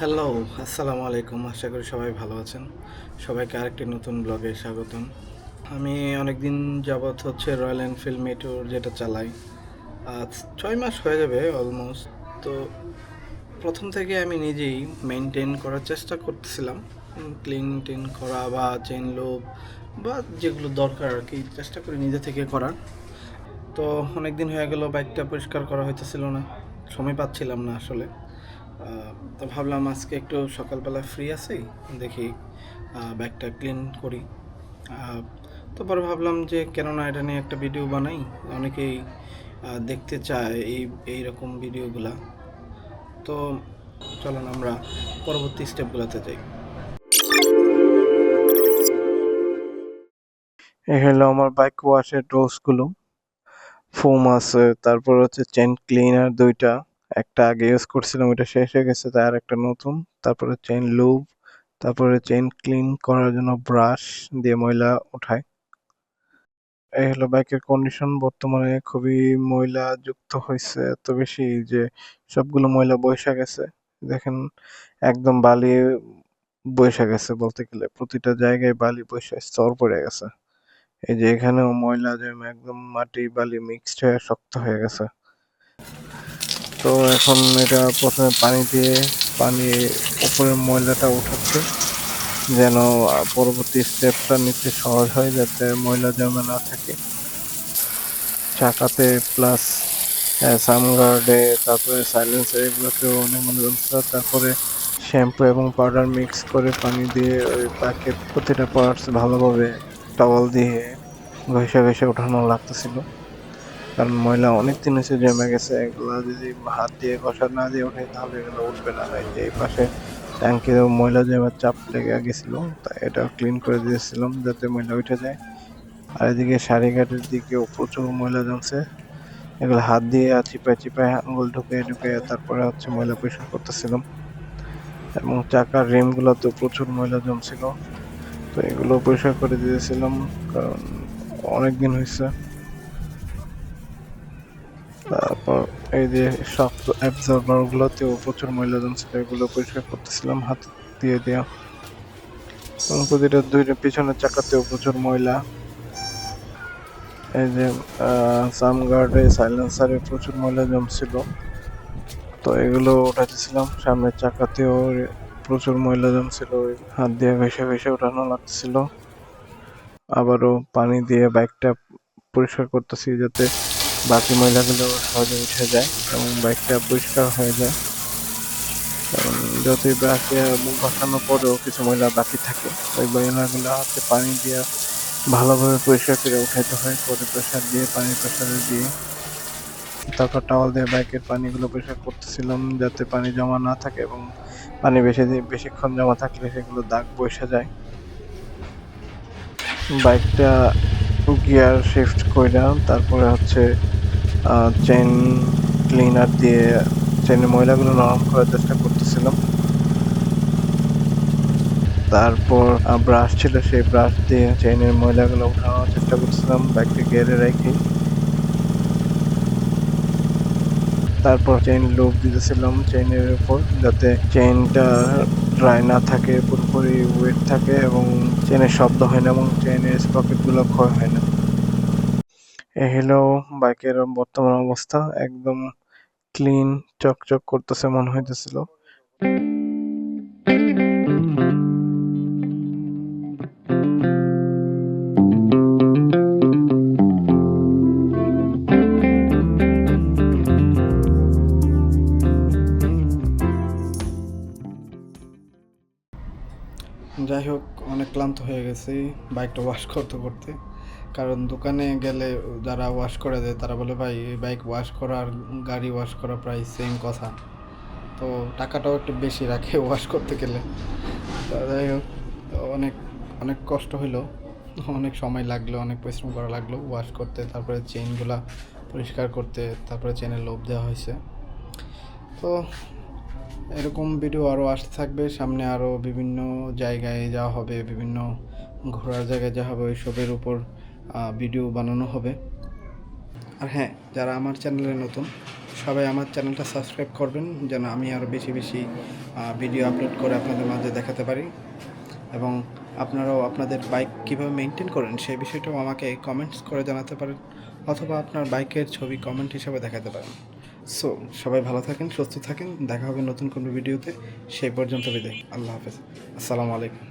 Hello আসসালামু আলাইকুম। আশা করি সবাই ভালো আছেন। সবাইকে আরেকটি নতুন ব্লগে স্বাগতম। আমি অনেক দিন যাবৎ হচ্ছে রয়্যাল এনফিল্ড মেটোর যেটা চালাই, আজ ছয় মাস হয়ে যাবে অলমোস্ট তো প্রথম থেকে আমি নিজেই মেনটেন করার চেষ্টা করতেছিলাম। ক্লিন টিন করা বা চেন লোভ বা যেগুলো দরকার আর কি, চেষ্টা করি নিজে থেকে করার। তো অনেক দিন হয়ে গেল বাইকটা পরিষ্কার করা হইতেছিল না। সময় পাচ্ছিলাম না আসলে। তো ভাবলাম আজকে একটু সকালবেলা ফ্রি আছি দেখি ব্যাগটা ক্লিন করি। আহ, তো পরে ভাবলাম যে কেননা এটা নিয়ে একটা ভিডিও বানাই অনেকেই দেখতে চায় এই এইরকম ভিডিওগুলা তো চলুন আমরা পরবর্তী স্টেপগুলোতে যাই। এই হলো আমার বাইক ওয়াশের টুলসগুলো ফোম আছে তারপর হচ্ছে চেন ক্লিনার দুইটা। একটা আগে ইউজ করছিলাম ওটা শেষ হয়ে গেছে তাই আর একটা নতুন। তারপরে চেন লুব তারপরে চেন ক্লিন করার জন্য ব্রাশ দিয়ে ময়লা ওঠায় এই হলো বাইকের কন্ডিশন বর্তমানে খুবই ময়লা যুক্ত হয়েছে এত বেশি যে সবগুলো ময়লা বৈশা গেছে। দেখেন, একদম বালি বৈশা গেছে বলতে গেলে। প্রতিটা জায়গায় বালি বৈশা স্তর পড়ে গেছে। এই যে এখানেও ময়লা জমে একদম মাটি বালি মিক্সড হয়ে শক্ত হয়ে গেছে। তো এখন এটা প্রথমে পানি দিয়ে, পানি উপরে ময়লাটা উঠাচ্ছে, যেন পরবর্তী স্টেপটা নিতে সহজ হয় যাতে ময়লা জমে না থাকে। চাকাতে প্লাস সামগার্ডে তারপরে সাইলেন্সার এগুলোতেও অনেক মনোযোগ তারপরে শ্যাম্পু এবং পাউডার মিক্স করে পানি দিয়ে ওই প্যাকেট প্রতিটা পার্টস ভালোভাবে টাওয়াল দিয়ে ঘষে ঘষে ওঠানো লাগতেছিল। কারণ ময়লা অনেক দিন হচ্ছে জমে গেছে, এগুলো যদি হাত দিয়ে ঘষা না দিয়ে ওঠে, তাহলে এগুলো উঠবে না। এই যে এই পাশে ট্যাঙ্কির ময়লা জমার চাপ লেগে গেছিল, তাই এটা ক্লিন করে দিয়েছিলাম যাতে ময়লা উঠে যায়। আর এদিকে সারিঘাটের দিকেও প্রচুর ময়লা জমছে। এগুলো হাত দিয়ে চিপায় চিপায় আঙুল ঢুকে ঢুকে তারপরে হচ্ছে ময়লা পরিষ্কার করতেছিলাম। এবং চাকার রিমগুলোতেও প্রচুর ময়লা জমছিল। তো এগুলো পরিষ্কার করে দিয়েছিলাম, কারণ অনেক দিন হয়েছে। এই যে শক্ত অ্যাবজর্বার গুলোতেও প্রচুর ময়লা জমছিল এগুলো পরিষ্কার করতেছিলাম হাত দিয়ে দেওয়া প্রতিটা দুইটা পিছনের চাকাতেও প্রচুর ময়লা। এই যে সাম গার্ডে সাইলেন্সারে প্রচুর ময়লা জমছিল। তো এগুলো উঠাতেছিলাম সামনের চাকাতেও প্রচুর ময়লা জমছিল হাত দিয়ে ঘেসে ঘেসে উঠানো লাগছিল আবারও পানি দিয়ে বাইকটা পরিষ্কার করতেছি যাতে বাকি ময়লাগুলো সহজে উঠে যায় এবং বাইকটা পরিষ্কার হয়ে যায়। কারণ যতই ব্রাশ মুখ ঘষানোর পরেও কিছু ময়লা বাকি থাকে। ওই ময়লাগুলো হাতে পানি দিয়ে ভালোভাবে পরিষ্কার করে উঠাইতে হয়। পরে প্রেশার দিয়ে পানি প্রেশারে দিয়ে তারপর টাওয়াল দিয়ে বাইকের পানিগুলো পরিষ্কার করতেছিলাম যাতে পানি জমা না থাকে এবং পানি বেশি বেশিক্ষণ জমা থাকলে সেগুলো দাগ বসে যায়। বাইকটা গিয়ার শিফট কইরা তারপরে হচ্ছে চেন ক্লিনার দিয়ে চেনের ময়লাগুলো নরম করার চেষ্টা করতেছিলাম। তারপর ব্রাশ ছিল, সেই ব্রাশ দিয়ে চেনের ময়লাগুলো উঠানোর চেষ্টা করছিলাম বাইকটা গিয়ারে রেখে। তারপর চেইন লুপ দিতেছিলাম চেনের উপর, যাতে চেইনটা ড্রাই না থাকে, পুরোপুরি ওয়েট থাকে এবং চেনের শব্দ হয় না এবং চেনের স্পকেটগুলো ক্ষয় হয় না। হলো বাইকের বর্তমান অবস্থা, একদম ক্লিন চকচক করতেছে মনে হইতেছিল। যাই হোক, অনেক ক্লান্ত হয়ে গেছি বাইকটা ওয়াশ করতে করতে। কারণ দোকানে গেলে যারা ওয়াশ করে দেয়, তারা বলে, ভাই বাইক ওয়াশ করা আর গাড়ি ওয়াশ করা প্রায় সেম কথা। তো টাকাটাও একটু বেশি রাখে ওয়াশ করতে গেলে। যাই হোক, অনেক অনেক কষ্ট হইল। অনেক সময় লাগল, অনেক পরিশ্রম করা লাগল ওয়াশ করতে। তারপরে চেইনগুলা পরিষ্কার করতে, তারপরে চেনের লোভ দেওয়া হয়েছে। তো এরকম ভিডিও আরও আসতে থাকবে। সামনে আরও বিভিন্ন জায়গায় যাওয়া হবে, বিভিন্ন ঘোরার জায়গায় যাওয়া হবে ওইসবের উপর ভিডিও বানানো হবে। আর হ্যাঁ যারা আমার চ্যানেলে নতুন, সবাই আমার চ্যানেলটা সাবস্ক্রাইব করবেন, যেন আমি আরও বেশি বেশি ভিডিও আপলোড করে আপনাদের মাঝে দেখাতে পারি। এবং আপনারাও আপনাদের বাইক কীভাবে মেনটেন করেন, সেই বিষয়টাও আমাকে কমেন্টস করে জানাতে পারেন, অথবা আপনার বাইকের ছবি কমেন্ট হিসাবে দেখাতে পারেন। সো, সবাই ভালো থাকেন, সুস্থ থাকেন, দেখা হবে নতুন কোনো ভিডিওতে, সেই পর্যন্ত বিদায়। আল্লাহ হাফেজ। আসসালামু আলাইকুম।